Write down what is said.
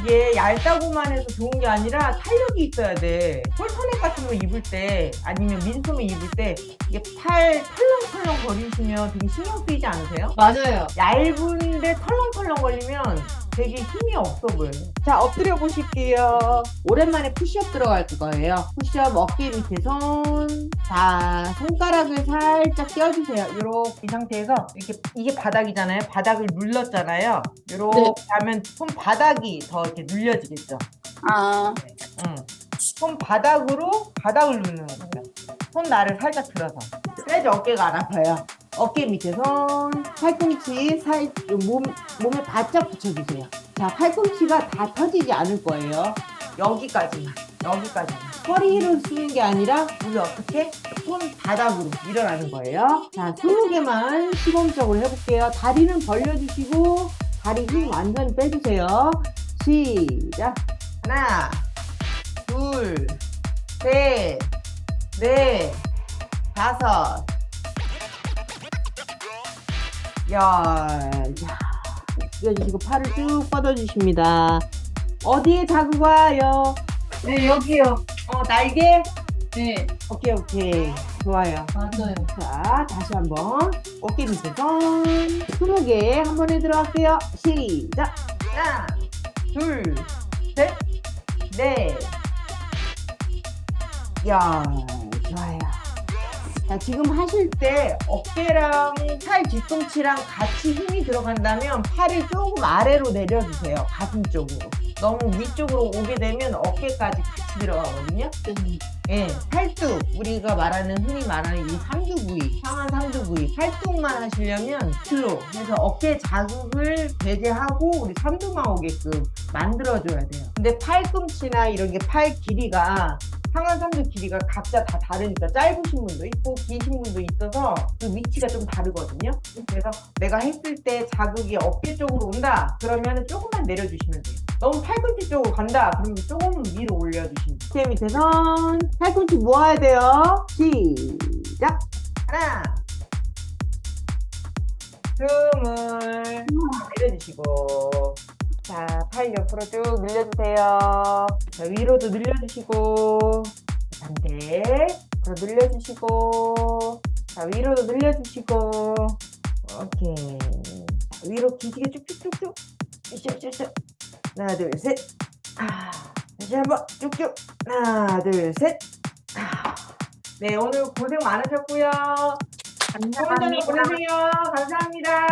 이게 얇다고만 해서 좋은 게 아니라 탄력이 있어야 돼. 폴터넥 같은 거 입을 때 아니면 민소매 입을 때 이게 팔 털렁털렁 거리시면 되게 신경 쓰이지 않으세요? 맞아요. 얇은데 털렁털렁 걸리면 되게 힘이 없어 보여요. 자, 엎드려 보실게요. 오랜만에 푸시업 들어갈 거예요. 푸시업 어깨 밑에 손. 자, 손가락을 살짝 껴주세요. 요렇게 이 상태에서 이렇게 이게 바닥이잖아요. 바닥을 눌렀잖아요. 요렇게 네. 하면 손 바닥이 더 이렇게 눌려지겠죠. 아, 응. 손 바닥으로 바닥을 누르는 거예요. 손 나를 살짝 들어서. 그래야지 어깨가 안 아파요. 어깨 밑에 손, 팔꿈치 살, 요 몸, 몸에 바짝 붙여주세요. 자, 팔꿈치가 다 터지지 않을 거예요. 여기까지만, 여기까지만. 허리를 쓰는 게 아니라, 우리 어떻게? 손 바닥으로 일어나는 거예요. 자, 20개만 시범적으로 해볼게요. 다리는 벌려주시고, 다리 힘 완전히 빼주세요. 시작. 하나, 둘, 셋, 넷, 다섯, 열. 자, 숙여주시고 팔을 쭉 뻗어주십니다. 어디에 와요? 네, 여기요. 어, 날개? 네, 오케이, 오케이. 좋아요. 맞아요. 자, 다시 한번. 어깨 밑에 손. 20개 한 번에 들어갈게요. 시작. 하나, 둘, 셋, 넷. 야, 좋아요. 자, 지금 하실 때 어깨랑 팔 뒤꿈치랑 같이 힘이 들어간다면 팔을 조금 아래로 내려주세요. 가슴 쪽으로. 너무 위쪽으로 오게 되면 어깨까지 같이 들어가거든요. 예, 팔뚝 우리가 말하는 흔히 말하는 이 삼두 부위, 상한 삼두 부위, 팔뚝만 하시려면 슬로 해서 어깨 자극을 배제하고 우리 삼두만 오게끔 만들어줘야 돼요. 근데 팔꿈치나 이런 게 팔 길이가 상한 삼두 길이가 각자 다 다르니까 짧으신 분도 있고 기신 분도 있어서 그 위치가 좀 다르거든요. 그래서 내가 했을 때 자극이 어깨 쪽으로 온다 그러면 조금만 내려주시면 돼요. 너무 팔꿈치 쪽으로 간다 그러면 조금 위로 올려주시면 돼요. 어깨 밑에 선 팔꿈치 모아야 돼요. 시작. 하나, 숨을 내려주시고, 자, 팔 옆으로 쭉 늘려주세요. 자, 위로도 늘려주시고, 반대, 더 늘려주시고, 자, 위로도 늘려주시고, 오케이. 위로 기지개 쭉쭉쭉쭉, 쭉쭉쭉쭉. 하나, 둘, 셋. 아, 다시 한번 쭉쭉. 하나, 둘, 셋. 아. 네, 오늘 고생 많으셨고요. 좋은 저녁 보내세요. 감사합니다.